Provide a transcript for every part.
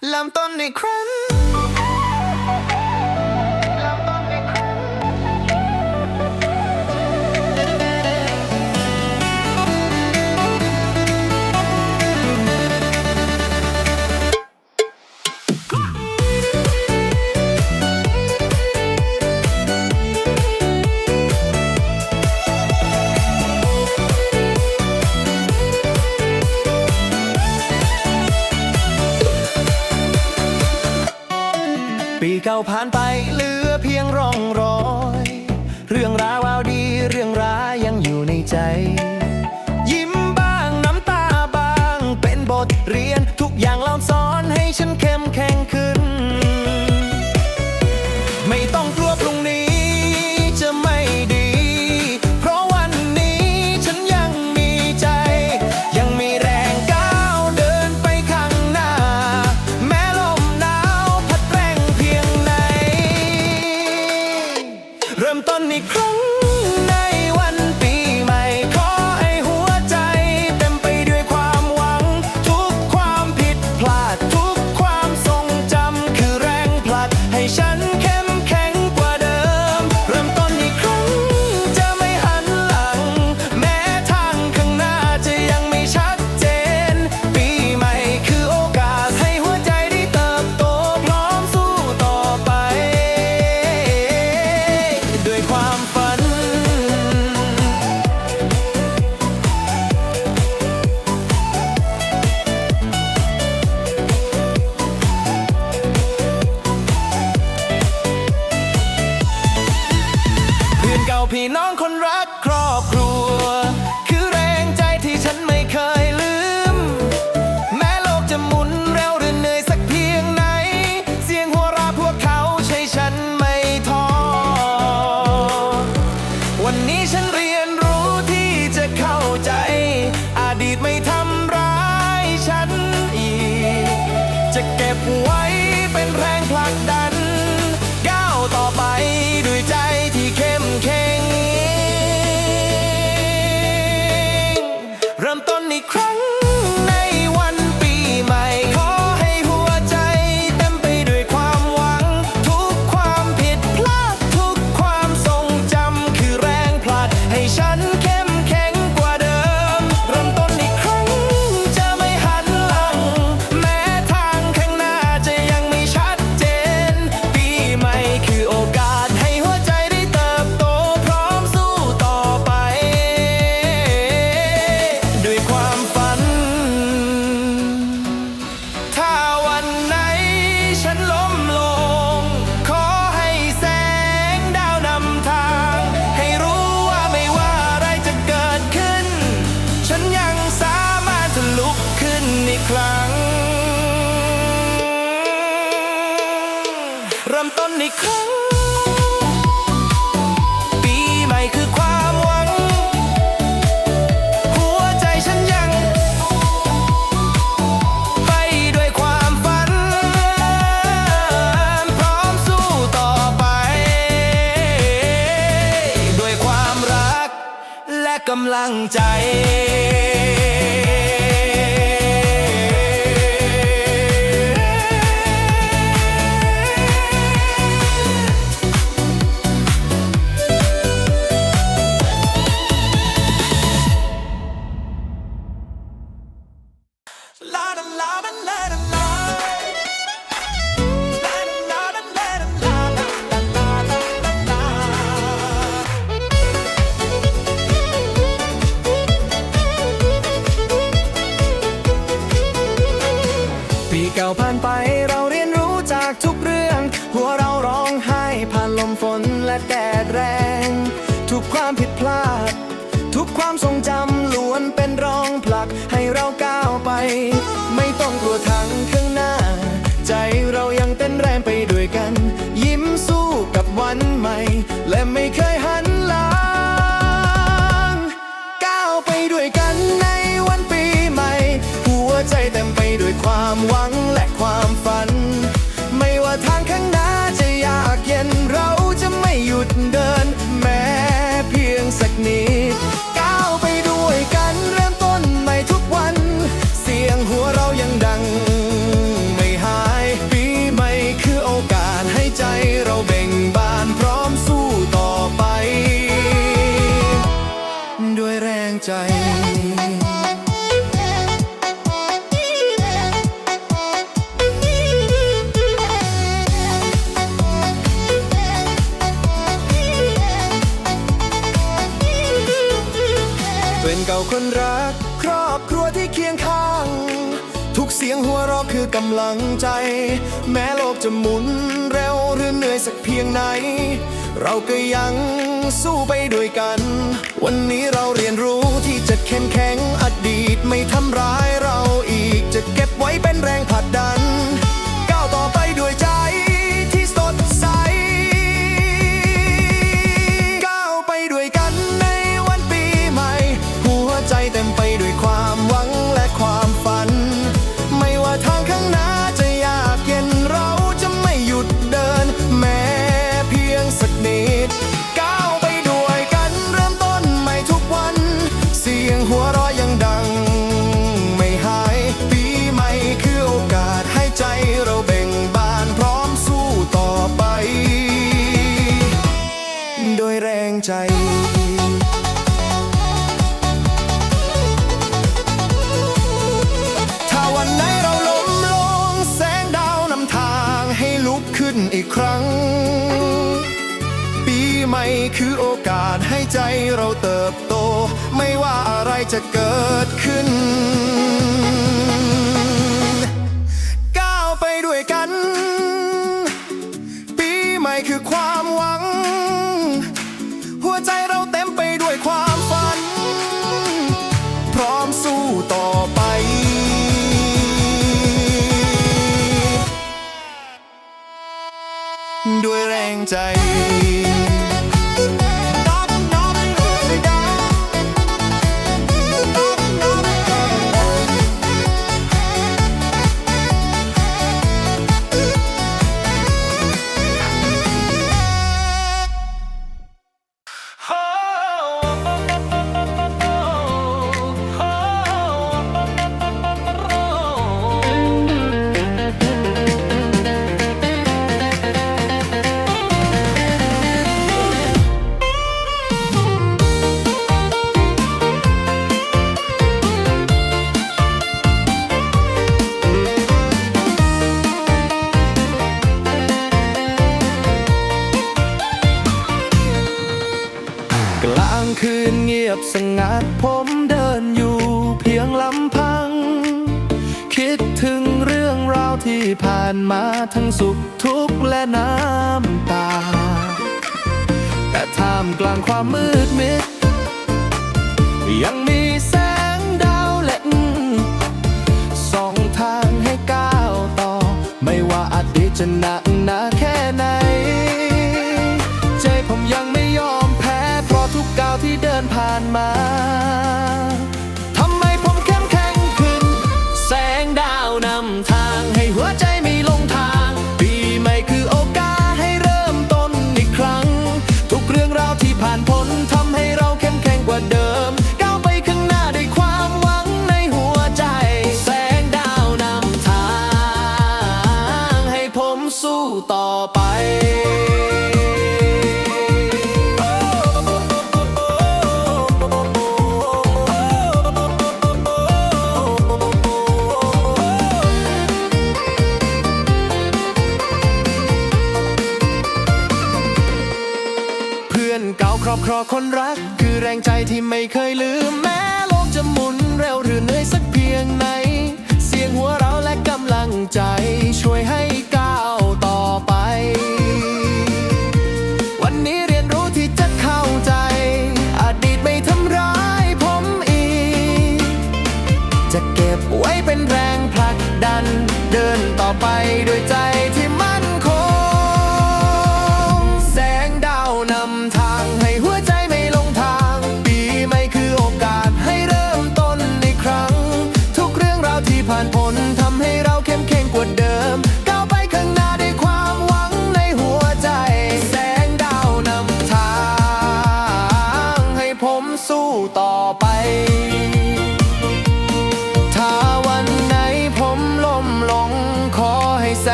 làm tôi này cringe ่เก่าผ่านไปเหลือเพียงร่องรอย เรื่องราวดีเรื่องร้ายยังอยู่ในใจ คน ไว้เป็นแรงผลักดัน อกำลังใจ แม้โลกจะหมุนเร็วหรือเหนื่อยสักเพียงไหน เราก็ยังสู้ไปด้วยกัน วันนี้เราเรียนรู้ที่จะเข้มแข็งอดีตไม่ทำร้ายเราอีกจะเก็บไว้เป็นแรงผ ใจเราเติบโต ไม่ว่าอะไรจะเกิดขึ้น ก้าวไปด้วยกัน ปีใหม่คือความหวัง หัวใจเราเต็มไปด้วยความฝัน พร้อมสู้ต่อไปด้วยแรงใจ ยบสงัดผมเดินอยู่เพียงลำพัง คิดถึงเรื่องราวที่ผ่านมาทั้งสุขทุกข์และน้ำตา แต่ท่ามกลางความมืดมิด ยังมีแสงดาวเล็กสองทางให้ก้าวต่อ ไม่ว่าอดีตจะหนัก รงใจที่ไม่เคยลืม แม้โลกจะหมุนเร็วหรือเหนื่อยสักเพียงไหน เสียงหัวเราะและกำลังใจช่วยให้ก้าวต่อไป วันนี้เรียนรู้ที่จะเข้าใจ อดีตไม่ทำร้ายผมอีก จะเก็บไว้เป็นแรงผลักดัน เดินต่อไปด้วยใจที่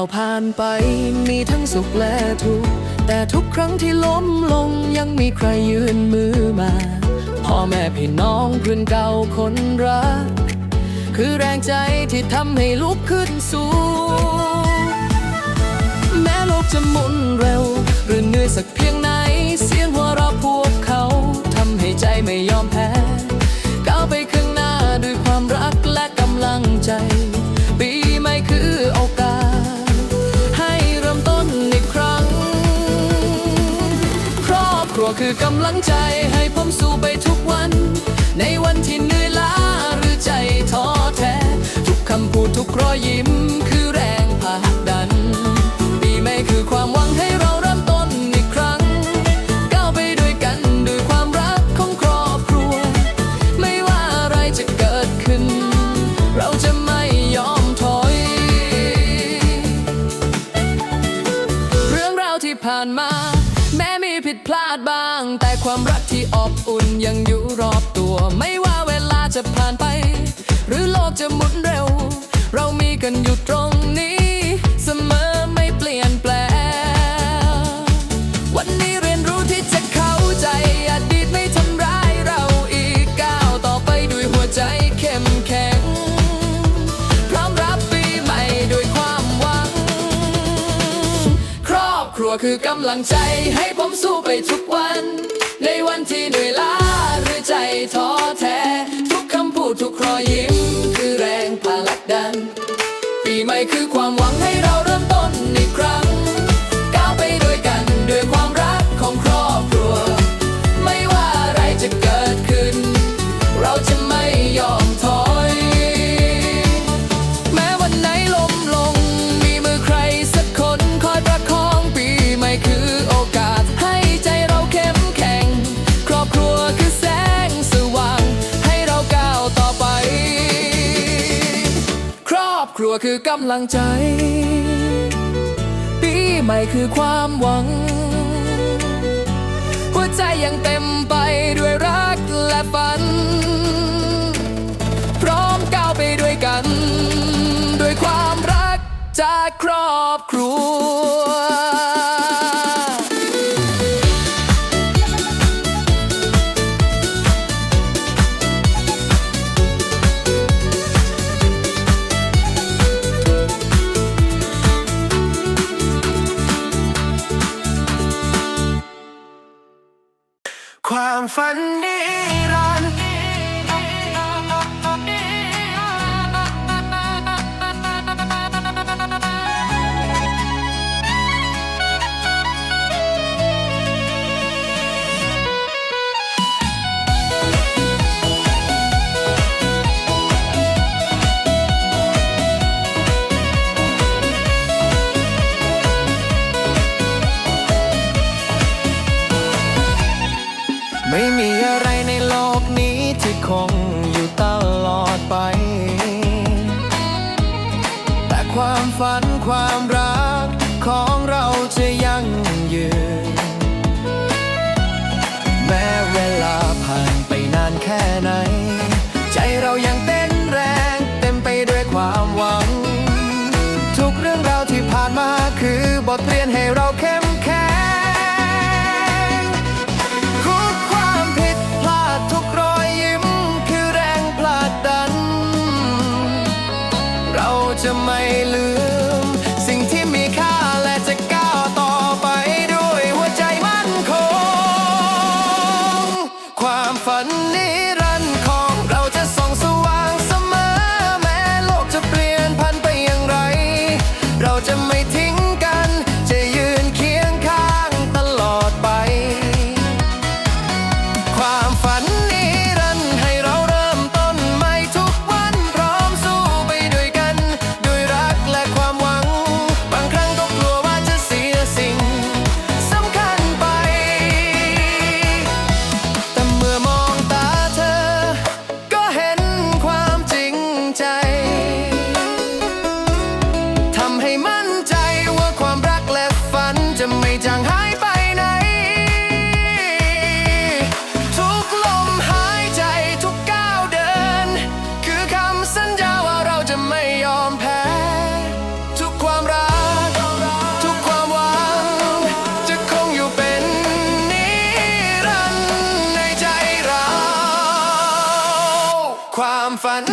ปีเก่าผ่านไปมีทั้งสุขและทุกข์แต่ทุกครั้งที่ล้มลงยังมีใครยืนมือมาพ่อแม่พี่น้องเพื่อนเก่าคนรัก คือแรงใจที่ทำให้ลุกขึ้นสู้ แม้โลกจะหมุนเร็ว หรือเหนื่อยสักเพียงไหน เสียงหัวเราะพวกเขาทำให้ใจไม่ยอมแพ้ ครัวคือกำลังใจให้ผมสู้ไปทุกวัน ในวันที่เหนื่อยล้าหรือใจท้อแท้ ทุกคำพูดทุกรอยยิ้มคือแรงผา ความรักที่อบอุ่นยังอยู่รอบตัว ไม่ว่าเวลาจะผ่านไป หรือโลกจะหมุนเร็ว เรามีกันอยู่ตรงนี้ เสมอไม่เปลี่ยนแปลงวันนี้เรียนรู้ที่จะเข้าใจ อดีตไม่ทำร้ายเราอีกก้าวต่อไปด้วยหัวใจเข้มแข็งพร้อมรับปีใหม่ด้วยความหวัง ครอบครัวคือกำลังใจให้ผมสู้ไปทุกวันใน วันที่เหนื่อยล้าหรือใจท้อแท้ ทุกคำพูดทุกรอยยิ้ม คือแรงพลักดัน ปีใหม่คือความหวังให้เรา กำลังใจ ปีใหม่คือความหวัง หัวใจยังเต็มไปด้วยรักและฝัน พร้อมก้าวไปด้วยกัน ด้วยความรักจากครอบ ความฝันนิรัน ไม่มีอะไรในโลกนี้ที่คงอยู่ตลอดไป แต่ความฝันความรักของเราจะยั่งยืน แม้เวลาผ่านไปนานแค่ไหน ใจเรายังเต้นแรงเต็มไปด้วยความหวัง ทุกเรื่องราวที่ผ่านมาคือบทเรียนให้เราเข้ม จะไม่ลืม ฝั